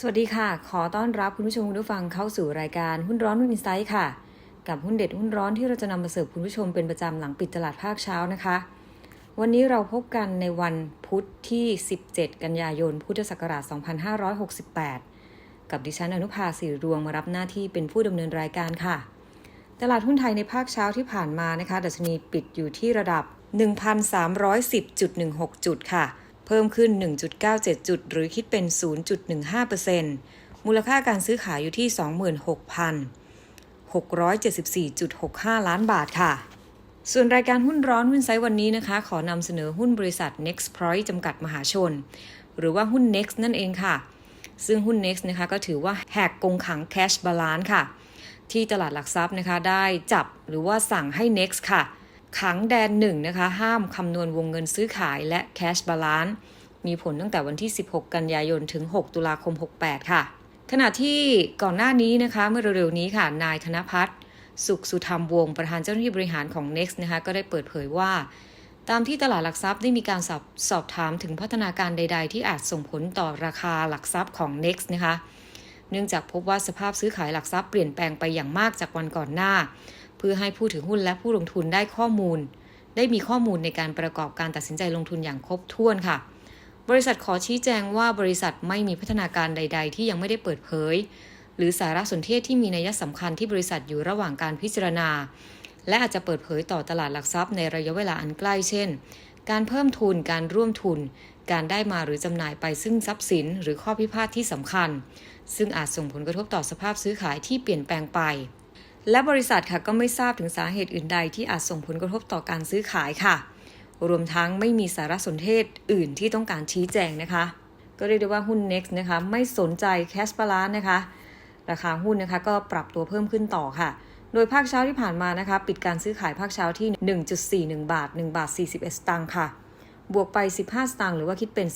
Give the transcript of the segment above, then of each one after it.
สวัสดีค่ะ ขอต้อนรับคุณผู้ชมคุณผู้ฟังเข้าสู่รายการหุ้นร้อนหุ้นอินไซต์ค่ะ กับหุ้นเด็ดหุ้นร้อนที่เราจะนำมาเสิร์ฟคุณผู้ชมเป็นประจำหลังปิดตลาดภาคเช้านะคะ วันนี้เราพบกันในวันพุธที่ 17 กันยายน พุทธศักราช 2568 กับดิฉันอนุภาสีรวงมารับหน้าที่เป็นผู้ดำเนินรายการค่ะ ตลาดหุ้นไทยในภาคเช้าที่ผ่านมานะคะ ดัชนีปิดอยู่ที่ระดับ 1,310.16 จุดค่ะ เพิ่มขึ้น 1.97 จุด หรือคิดเป็น 0.15%มูลค่าการซื้อขายอยู่ที่ 26,674.65 ล้านบาทค่ะ ส่วนรายการหุ้นร้อนหุ้นไซต์วันนี้นะคะ ขอนำเสนอหุ้นบริษัท Next Point จำกัดมหาชน หรือว่าหุ้น Next นั่นเองค่ะ ซึ่งหุ้น Next นะคะก็ถือว่าแหกกงขัง Cash Balance ค่ะ ที่ตลาดหลักทรัพย์นะคะได้จับหรือว่าสั่งให้ Next ค่ะ ขังแดนหนึ่งนะคะ ห้ามคำนวณวงเงินซื้อขายและ Cash Balance มีผลตั้งแต่วันที่ 16 กันยายนถึง 6 ตุลาคม 68 ค่ะ ขณะที่ก่อนหน้านี้นะคะ เมื่อเร็วๆนี้ค่ะ นายธนพัฒน์สุขสุธรรมวงศ์ประธานเจ้าหน้าที่บริหารของ Next นะคะ ก็ได้เปิดเผยว่า ตามที่ตลาดหลักทรัพย์ได้มีการสอบสอบถามถึงพัฒนาการใด ๆ ที่อาจส่งผลต่อราคาหลักทรัพย์ของ Next นะคะ เนื่องจากพบว่าสภาพซื้อขายหลักทรัพย์เปลี่ยนแปลงไปอย่างมากจากวันก่อนหน้า พื่อให้ผู้ถือหุ้นและผู้ลงทุนได้ข้อมูล ได้มีข้อมูลในการประกอบการตัดสินใจลงทุนอย่างครบถ้วนค่ะ บริษัทขอชี้แจงว่าบริษัทไม่มีพัฒนาการใด ๆ ที่ยังไม่ได้เปิดเผย หรือสารสนเทศที่มีนัยสำคัญที่บริษัทอยู่ระหว่างการพิจารณา และอาจจะเปิดเผยต่อตลาดหลักทรัพย์ในระยะเวลาอันใกล้เช่น การเพิ่มทุนการร่วมทุน การได้มาหรือจำหน่ายไปซึ่งทรัพย์สิน หรือข้อพิพาทที่สำคัญ ซึ่งอาจส่งผลกระทบต่อสภาพซื้อขายที่เปลี่ยนแปลงไป และบริษัทค่ะก็ไม่ทราบถึงสาเหตุอื่นใดที่อาจส่งผลกระทบต่อการซื้อขายค่ะ รวมทั้งไม่มีสารสนเทศอื่นที่ต้องการชี้แจงนะคะ ก็เรียกได้ว่าหุ้น Next นะคะไม่สนใจ Cash Balance นะคะ ราคาหุ้นนะคะก็ปรับตัวเพิ่มขึ้นต่อค่ะ โดยภาคเช้าที่ผ่านมานะคะ ปิดการซื้อขายภาคเช้าที่ 1.41 บาท 1 บาท 41 สตางค์ค่ะ บวกไป 15 สตางค์หรือว่าคิดเป็น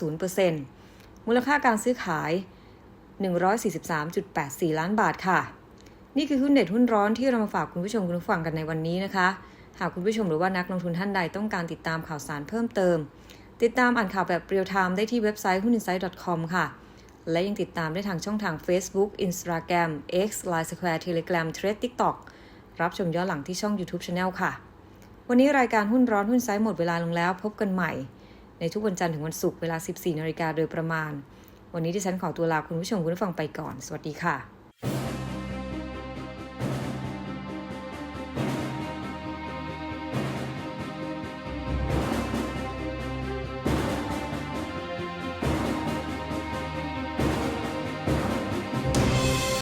11.90%มูลค่าการซื้อขาย 143.84 ล้านบาทค่ะ นี่คือหุ้นเด็ดหุ้นร้อนที่เรามาฝากคุณผู้ชมคุณผู้ฟังกันในวันนี้นะคะ หากคุณผู้ชมหรือว่านักลงทุนท่านใดต้องการติดตามข่าวสารเพิ่มเติม ติดตามอ่านข่าวแบบเรียลไทม์ได้ที่เว็บไซต์หุ้น insight com ค่ะ และยังติดตามได้ทางช่องทาง Facebook Instagram X Line Square Telegram Thread TikTok รับชมย้อนหลังที่ช่อง YouTube Channel ค่ะ วันนี้รายการหุ้นร้อนหุ้นไซต์หมดเวลาลงแล้ว พบกันใหม่ ในทุกวันจันทร์ถึงวันศุกร์เวลา 14นาฬิกาโดยประมาณ วันนี้ที่ฉันขอตัวลาคุณผู้ชมคุณผู้ฟังไปก่อน สวัสดีค่ะ